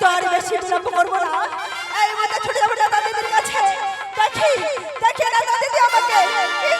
তো আর বেশি বিলম্ব করব না। এই মতো ছুটে যাব দাদা কাছে। দেখি দেখি দাদা দিদি আমাকে। কি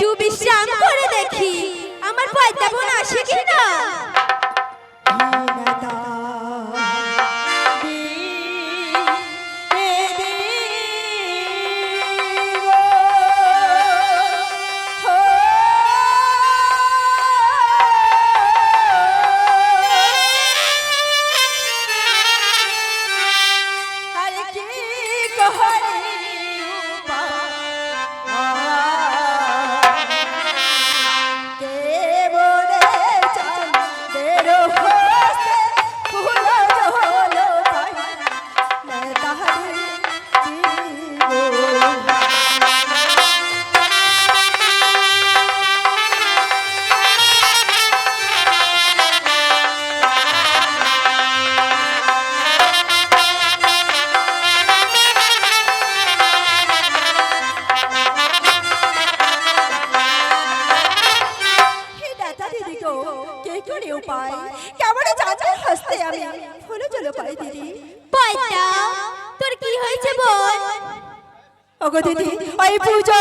একটু বিশ্রাম করে দেখি। আমার পয়তা বোন আসে কিনা? কেমন চাঁদের হাসতে দিদি। পয়তা তোর কি হয়েছে বল? ওগো দিদি ওই পূজো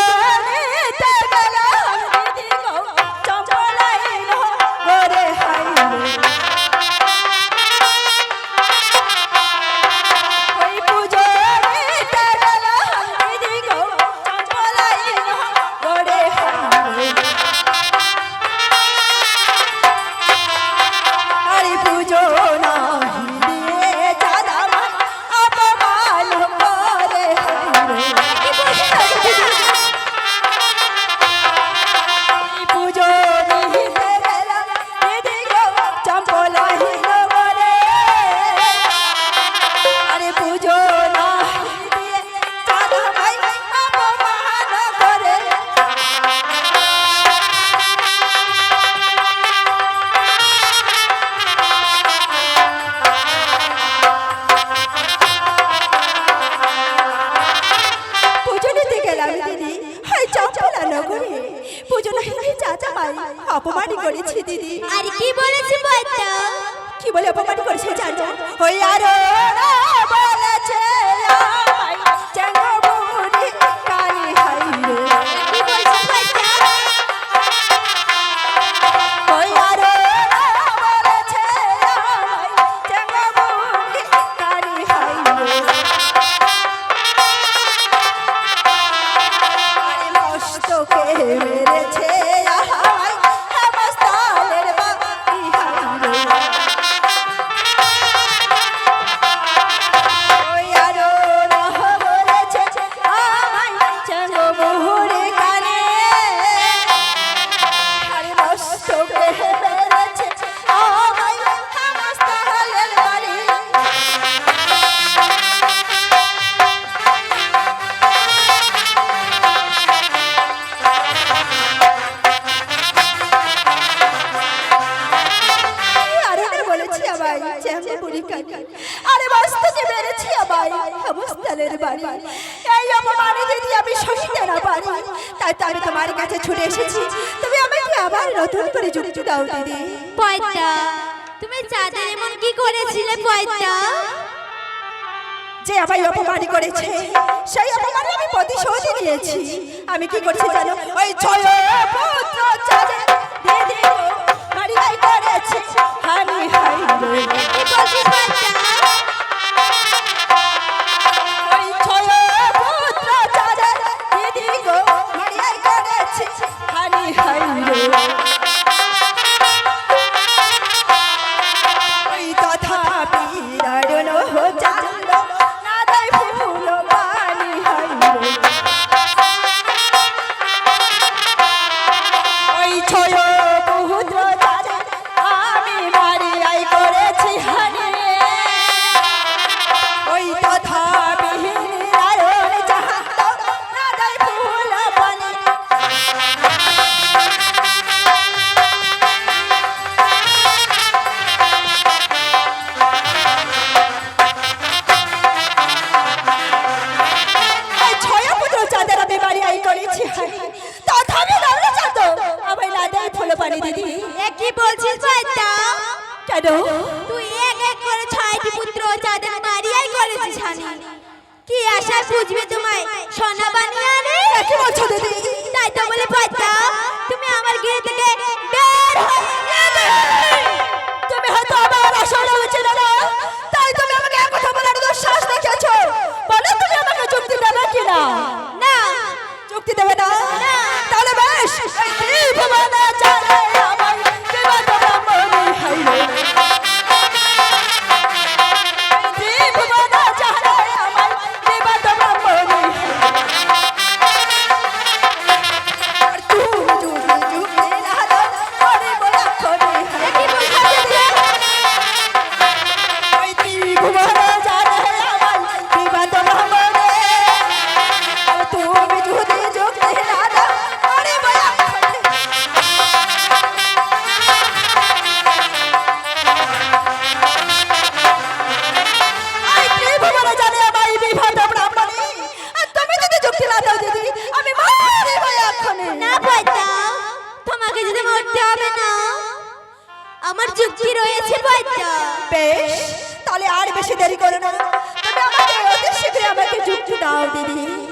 দাও দিদি পয়তা তুমি চাঁদের এমন কি করেছিলে পয়তা যে আমায় অপমান করেছে সেই অপমানে আমি প্রতিশোধ নিয়েছি আমি কি করছি জানো ওই জয় পুত্র চাঁদে দিয়ে দিয়ে মারি করেছে হানি হাই রে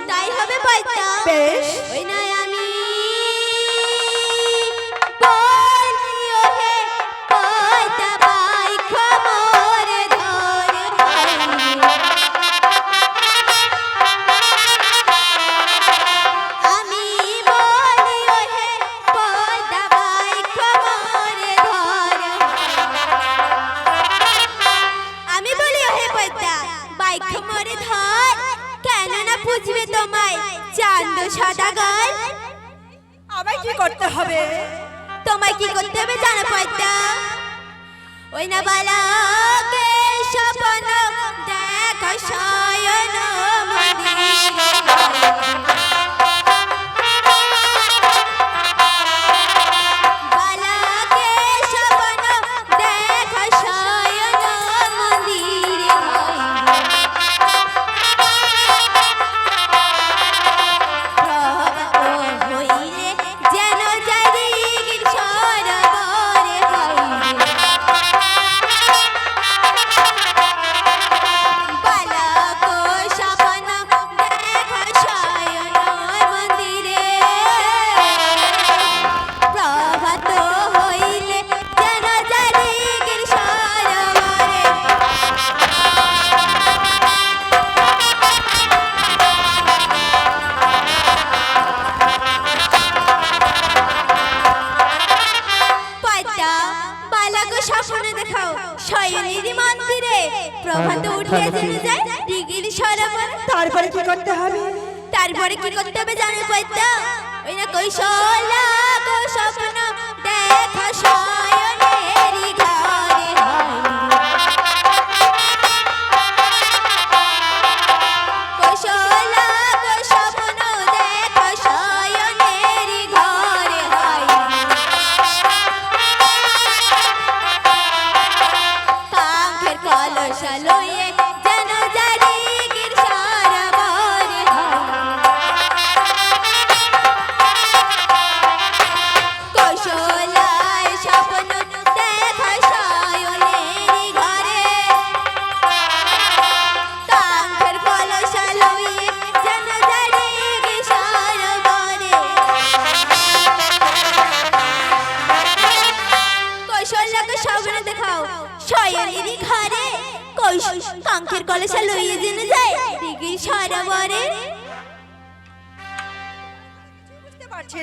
তাই হবে পাল্টা বেশ। ওই নয় চান্দ সদাগর আমায় কি করতে হবে? তোমায় কি করতে হবে জানো পয়তা ওই না বালা বালাকে স্বপ্ন দেখো শয়ন মন্দির কালীর মন্দিরে প্রভাতে উঠে যেতে যায় দিঘির সরোবর। তারপরে কি করতে হবে? তারপরে কি করতে হবে জানো কইতো ওই না কইশলা গো স্বপ্ন দেখা সয়নে বসালো কোথাও শয়নের ঘরে কইস কাঙ্কের কলেসা লইয়ে জেনে যায়। দিগি সারা বরে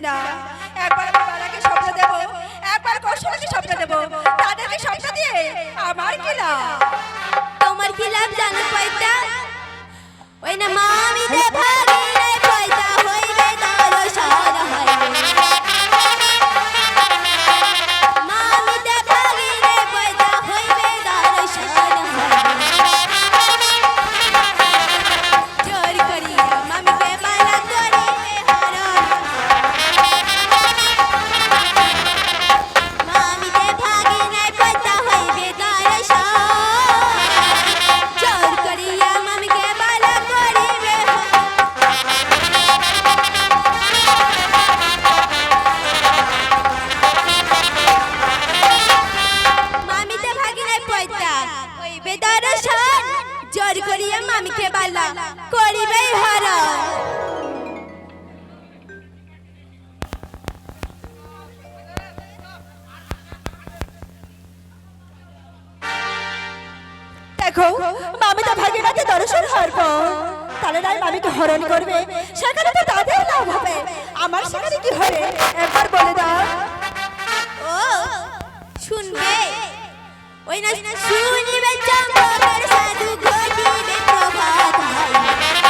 না। একবার আমি বাবাকে স্বপ্ন দেব। একবার কৌশলকে স্বপ্ন দেব। তাদেরকে স্বপ্ন দিয়ে আমার কি লাভ? তোমার কি লাভ জানো পয়তা? ওই না মামি দে ভাগি হইবে তোর সারা হইবে করিয়া মামিকে বালা, করিবেই হর। দেখো মামি তো ভাগীরথী দর্শন হরব তাহলে নাই মামিকে হরণ করবে, সেখানে তো তাদের লাভ হবে। আমার সেখানে কি হবে? একবার বলে দাও। ও, শুনবে? ওই না শুনিবে চম্পকের সাধু হইবে প্রভাত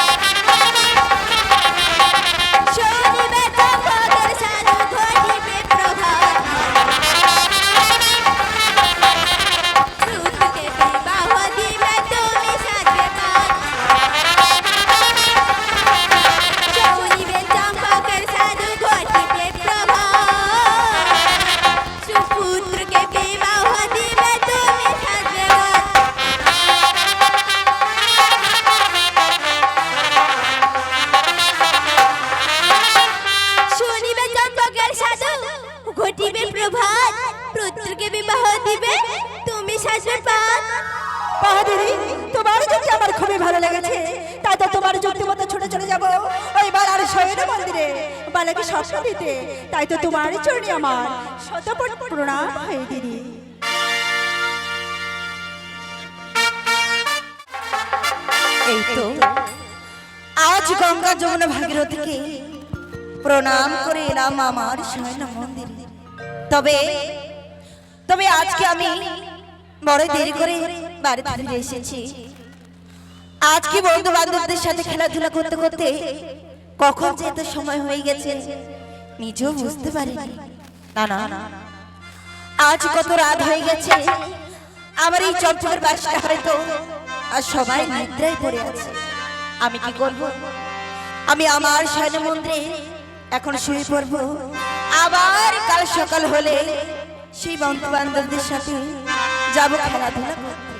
এইতো আজ গঙ্গা যমুনা ভাগীরথীকে প্রণাম করে এলাম আমার শয়ন মন্দির। তবে তবে আজকে আমি বড় দেরি করে বাড়ি ফিরে এসেছি। আজকে বন্ধু বান্ধবদের সাথে খেলাধুলা করতে করতে কখন যে যেতে সময় হয়ে গেছে, নিজেও বুঝতে পারি না না আজ কত রাত হয়ে গেছে আমার এই চমচমের বাসটা হয়তো আর সবাই নিদ্রায় পড়ে আছে। আমি কি করব? আমি আমার শয়ন মন্দিরে এখন শুয়ে পড়ব। আবার কাল সকাল হলে সেই বন্ধু বান্ধবদের সাথে যাব খেলাধুলা করতে।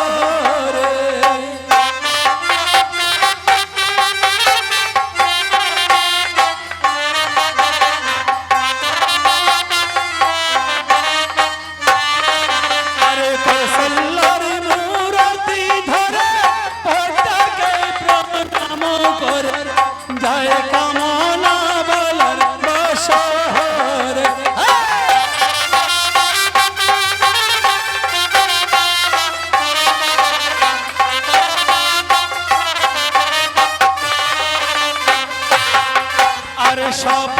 হো সব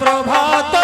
প্রভাত